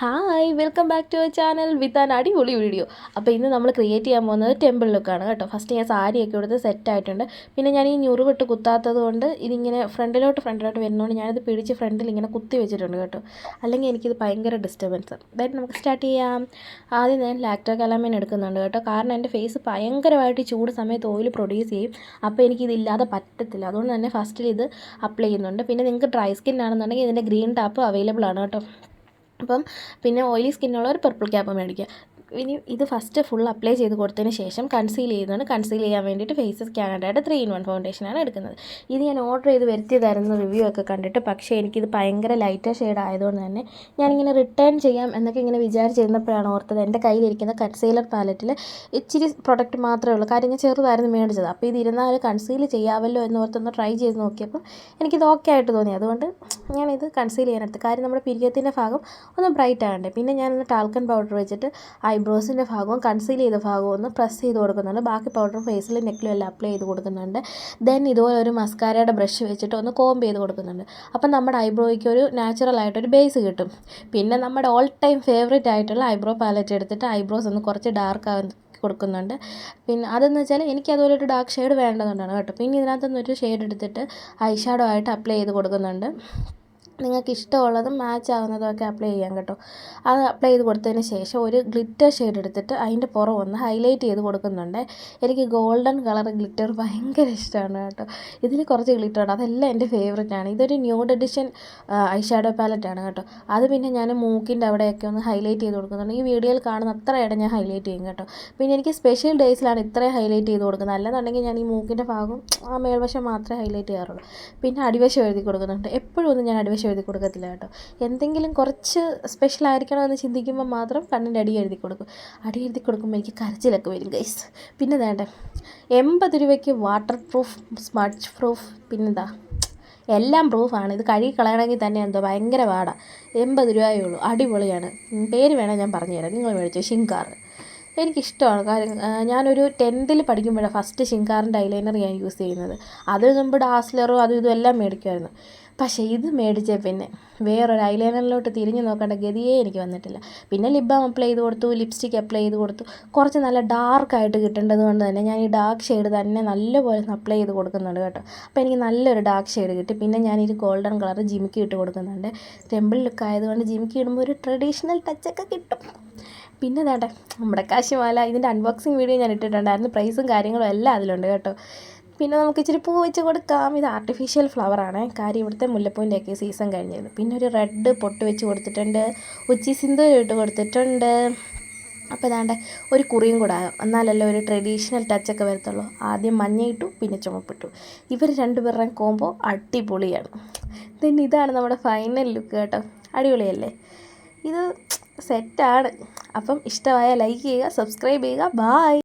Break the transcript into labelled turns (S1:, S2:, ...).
S1: Hi welcome back to our channel with an അടിപൊളി video. അപ്പോൾ ഇന്ന് നമ്മൾ ക്രിയേറ്റ് ചെയ്യാൻ പോകുന്നത് ടെമ്പിൾ ലുക്കാണ് കേട്ടോ. ഫസ്റ്റ് ഞാൻ സാരിയൊക്കെ കൊടുത്ത് സെറ്റ് ആയിട്ടുണ്ട്. പിന്നെ ഞാൻ ഈ ഞുറുവിട്ട് കുത്താത്തത് കൊണ്ട് ഇതിങ്ങനെ ഫ്രണ്ടിലോട്ട് ഫ്രണ്ടിലോട്ട് വരുന്നതുകൊണ്ട് ഞാനിത് പിടിച്ച് ഫ്രണ്ടിൽ ഇങ്ങനെ കുത്തി വെച്ചിട്ടുണ്ട് കേട്ടോ. അല്ലെങ്കിൽ എനിക്കിത് ഭയങ്കര ഡിസ്റ്റർബൻസ് അതായത് നമുക്ക് സ്റ്റാർട്ട് ചെയ്യാം. ആദ്യം ഞാൻ ലാക്ടോ കലാമേൻ എടുക്കുന്നുണ്ട് കേട്ടോ. കാരണം എന്റെ ഫേസ് ഭയങ്കരമായിട്ട് ചൂട് സമയത്ത് ഓയിൽ പ്രൊഡ്യൂസ് ചെയ്യും. അപ്പോൾ എനിക്കിതില്ലാതെ പറ്റത്തില്ല. അതുകൊണ്ട് തന്നെ ഫസ്റ്റിൽ ഇത് അപ്ലൈ ചെയ്യുന്നുണ്ട്. പിന്നെ നിങ്ങൾക്ക് ഡ്രൈ സ്കിൻ ആണെന്നുണ്ടെങ്കിൽ ഇതിന്റെ ഗ്രീൻ ടാപ്പ് അവൈലബിൾ ആണ് കേട്ടോ. അപ്പം പിന്നെ ഓയിലി സ്കിന്നുള്ളവർ പർപ്പിൾ ക്യാപ്പ് മേടിക്കുക. ഇനി ഇത് ഫസ്റ്റ് ഫുൾ അപ്ലൈ ചെയ്ത് കൊടുത്തതിന് ശേഷം കൺസീൽ ചെയ്യുന്നതാണ് കൺസീൽ ചെയ്യാൻ വേണ്ടിയിട്ട് ഫേസസ് കാനഡയുടെ ത്രീ ഇൻ വൺ ഫൗണ്ടേഷനാണ് എടുക്കുന്നത്. ഇത് ഞാൻ ഓർഡർ ചെയ്ത് വരുത്തിയതായിരുന്നു റിവ്യൂ ഒക്കെ കണ്ടിട്ട്. പക്ഷേ എനിക്കിത് ഭയങ്കര ലൈറ്റർ ഷെയ്ഡ് ആയതുകൊണ്ട് തന്നെ ഞാനിങ്ങനെ റിട്ടേൺ ചെയ്യാം എന്നൊക്കെ ഇങ്ങനെ വിചാരിച്ചിരുന്നപ്പോഴാണ് ഓർത്തത് എന്റെ കയ്യിലിരിക്കുന്ന കൺസീലർ പാലറ്റിൽ ഇച്ചിരി പ്രൊഡക്റ്റ് മാത്രമേ ഉള്ളൂ. കാര്യം ഞാൻ ചെറുതായിരുന്നു മേടിച്ചത്. അപ്പോൾ ഇത് ഇരുന്നാൽ കൺസീൽ ചെയ്യാമല്ലോ എന്ന് ഓർത്തൊന്ന് ട്രൈ ചെയ്ത് നോക്കിയപ്പോൾ എനിക്കിത് ഓക്കെ ആയിട്ട് തോന്നി. അതുകൊണ്ട് ഞാനിത് കൺസീൽ ചെയ്യാനെടുത്ത് കാര്യം നമ്മുടെ പിരിയത്തിന്റെ ഭാഗം ഒന്ന് ബ്രൈറ്റ് ആകണ്ടേ. പിന്നെ ഞാനൊന്ന് ടാൽക്കൻ പൗഡർ വെച്ചിട്ട് ഐബ്രോസിന്റെ ഭാഗവും കൺസീൽ ചെയ്ത ഭാഗവും ഒന്ന് പ്രസ് ചെയ്ത് കൊടുക്കുന്നുണ്ട്. ബാക്കി പൗഡർ ഫേസിൽ നെക്കിലും എല്ലാം അപ്ലൈ ചെയ്ത് കൊടുക്കുന്നുണ്ട്. ദെൻ ഇതുപോലെ ഒരു മസ്കാരയുടെ ബ്രഷ് വെച്ചിട്ട് ഒന്ന് കോംബ് ചെയ്ത് കൊടുക്കുന്നുണ്ട്. അപ്പം നമ്മുടെ ഐബ്രോയ്ക്ക് ഒരു നാച്ചുറൽ ആയിട്ടൊരു ബേസ് കിട്ടും. പിന്നെ നമ്മുടെ ഓൾ ടൈം ഫേവറേറ്റ് ആയിട്ടുള്ള ഐബ്രോ പാലറ്റ് എടുത്തിട്ട് ഐബ്രോസ് ഒന്ന് കുറച്ച് ഡാർക്ക് ആവുന്ന കൊടുക്കുന്നുണ്ട്. പിന്നെ അതെന്ന് വെച്ചാൽ എനിക്ക് അതുപോലെ ഒരു ഡാർക്ക് ഷെയ്ഡ് വേണ്ടതുകൊണ്ടാണ് കേട്ടോ. പിന്നെ ഇതിനകത്തുനിന്ന് ഒരു ഷെയ്ഡ് എടുത്തിട്ട് ഐ ഷാഡോ ആയിട്ട് അപ്ലൈ ചെയ്ത് കൊടുക്കുന്നുണ്ട്. നിങ്ങൾക്ക് ഇഷ്ടമുള്ളതും മാച്ച് ആവുന്നതും ഒക്കെ അപ്ലൈ ചെയ്യാം കേട്ടോ. അത് അപ്ലൈ ചെയ്ത് കൊടുത്തതിന് ശേഷം ഒരു ഗ്ലിറ്റർ ഷെയ്ഡ് എടുത്തിട്ട് അതിന്റെ പുറം ഒന്ന് ഹൈലൈറ്റ് ചെയ്ത് കൊടുക്കുന്നുണ്ട്. എനിക്ക് ഗോൾഡൻ കളർ ഗ്ലിറ്റർ ഭയങ്കര ഇഷ്ടമാണ് കേട്ടോ. ഇതിൽ കുറച്ച് ഗ്ലിറ്റർ ഉണ്ട്. അതെല്ലാം എന്റെ ഫേവറേറ്റ് ആണ്. ഇതൊരു ന്യൂഡ് എഡിഷൻ ഐ ഷാഡോ ആണ് കേട്ടോ. അത് പിന്നെ ഞാൻ മൂക്കിന്റെ അവിടെയൊക്കെ ഒന്ന് ഹൈലൈറ്റ് ചെയ്ത് കൊടുക്കുന്നുണ്ട്. ഈ വീഡിയോയിൽ കാണുന്ന അത്ര ഇടം ഞാൻ ഹൈലൈറ്റ് ചെയ്യും കേട്ടോ. പിന്നെ എനിക്ക് സ്പെഷ്യൽ ഡേയ്സിലാണ് ഇത്രയും ഹൈലൈറ്റ് ചെയ്ത് കൊടുക്കുന്നത്. അല്ലെന്നുണ്ടെങ്കിൽ ഞാൻ ഈ മൂക്കിന്റെ ഭാഗം ആ മേൽവശം മാത്രമേ ഹൈലൈറ്റ് ചെയ്യാറുള്ളൂ. പിന്നെ അടിവശം എഴുതി കൊടുക്കുന്നുണ്ട്. എപ്പോഴും ഒന്നും ഞാൻ അടിവശം എഴുതി കൊടുക്കത്തില്ല കേട്ടോ. എന്തെങ്കിലും കുറച്ച് സ്പെഷ്യൽ ആയിരിക്കണമെന്ന് ചിന്തിക്കുമ്പോൾ മാത്രം കണ്ണിന്റെ അടി എഴുതി കൊടുക്കും. അടി എഴുതി കൊടുക്കുമ്പോൾ എനിക്ക് കരച്ചിലൊക്കെ വരും ഗൈസ് പിന്നെ വേണ്ടേ എൺപത് രൂപയ്ക്ക് വാട്ടർ പ്രൂഫ് സ്മഡ്ജ് പ്രൂഫ് പിന്നെന്താ എല്ലാം പ്രൂഫാണ് ഇത് കഴുകി കളയണമെങ്കിൽ തന്നെ എന്തോ ഭയങ്കര പാടാണ് എൺപത് രൂപയേ ഉള്ളൂ. അടിപൊളിയാണ്. പേര് വേണേൽ ഞാൻ പറഞ്ഞുതരാം. നിങ്ങൾ മേടിച്ചോ ഷിങ്കാർ എനിക്കിഷ്ടമാണ് കാര്യം ഞാനൊരു ടെൻത്തിൽ പഠിക്കുമ്പോഴാണ് ഫസ്റ്റ് ഷിങ്കാറിന്റെ ഐലൈനർ ഞാൻ യൂസ് ചെയ്യുന്നത്. അതിന് മുമ്പ് ഡാസ്ലറും അതും ഇതും എല്ലാം മേടിക്കുമായിരുന്നു. പക്ഷേ ഇത് മേടിച്ച പിന്നെ വേറൊരു ഐലൈനറിലോട്ട് തിരിഞ്ഞു നോക്കേണ്ട ഗതിയേ എനിക്ക് വന്നിട്ടില്ല. പിന്നെ ലിപ് ബാം അപ്ലൈ ചെയ്ത് കൊടുത്തു ലിപ്സ്റ്റിക് അപ്ലൈ ചെയ്ത് കൊടുത്തു. കുറച്ച് നല്ല ഡാർക്കായിട്ട് കിട്ടേണ്ടത് കൊണ്ട് തന്നെ ഞാൻ ഈ ഡാർക്ക് ഷെയ്ഡ് തന്നെ നല്ലപോലെ അപ്ലൈ ചെയ്ത് കൊടുക്കുന്നുണ്ട് കേട്ടോ. അപ്പോൾ എനിക്ക് നല്ലൊരു ഡാർക്ക് ഷെയ്ഡ് കിട്ടി. പിന്നെ ഞാൻ ഈ ഗോൾഡൻ കളർ ജിമിക്ക് ഇട്ട് കൊടുക്കുന്നുണ്ട്. ടെമ്പിൾ ലുക്ക് ആയതുകൊണ്ട് ജിമിക്ക് ഇടുമ്പോൾ ഒരു ട്രഡീഷണൽ ടച്ചൊക്കെ കിട്ടും. പിന്നെ വേണ്ട നമ്മുടെ കാശിമാല ഇതിന്റെ അൺബോക്സിങ് വീഡിയോ ഞാൻ ഇട്ടിട്ടുണ്ടായിരുന്നു. പ്രൈസും കാര്യങ്ങളും എല്ലാം അതിലുണ്ട് കേട്ടോ. പിന്നെ നമുക്ക് ഇച്ചിരി പൂ വെച്ച് കൊടുക്കാം. ഇത് ആർട്ടിഫിഷ്യൽ ഫ്ലവറാണ് കാര്യം ഇവിടുത്തെ മുല്ലപ്പൂവിന്റെയൊക്കെ സീസൺ കഴിഞ്ഞത് പിന്നെ ഒരു റെഡ് പൊട്ട് വെച്ച് കൊടുത്തിട്ടുണ്ട്. ഉച്ചി സിന്ദൂരം ഇട്ട് കൊടുത്തിട്ടുണ്ട്. അപ്പോൾ ഇതാണ്ട് ഒരു കുറിയും കൂടെ ആകാം. എന്നാലല്ലേ ഒരു ട്രഡീഷണൽ ടച്ചൊക്കെ വരത്തുള്ളൂ. ആദ്യം മഞ്ഞയിട്ടു പിന്നെ ചുമപ്പിട്ടു. ഇവർ രണ്ടുപേരുടെയും കോമ്പോ അടിപൊളിയാണ്. ദെൻ ഇതാണ് നമ്മുടെ ഫൈനൽ ലുക്ക് കേട്ടോ. അടിപൊളിയല്ലേ? ഇത് സെറ്റാണ് അപ്പം ഇഷ്ടമായ ലൈക്ക് ചെയ്യുക സബ്സ്ക്രൈബ് ചെയ്യുക. ബായ്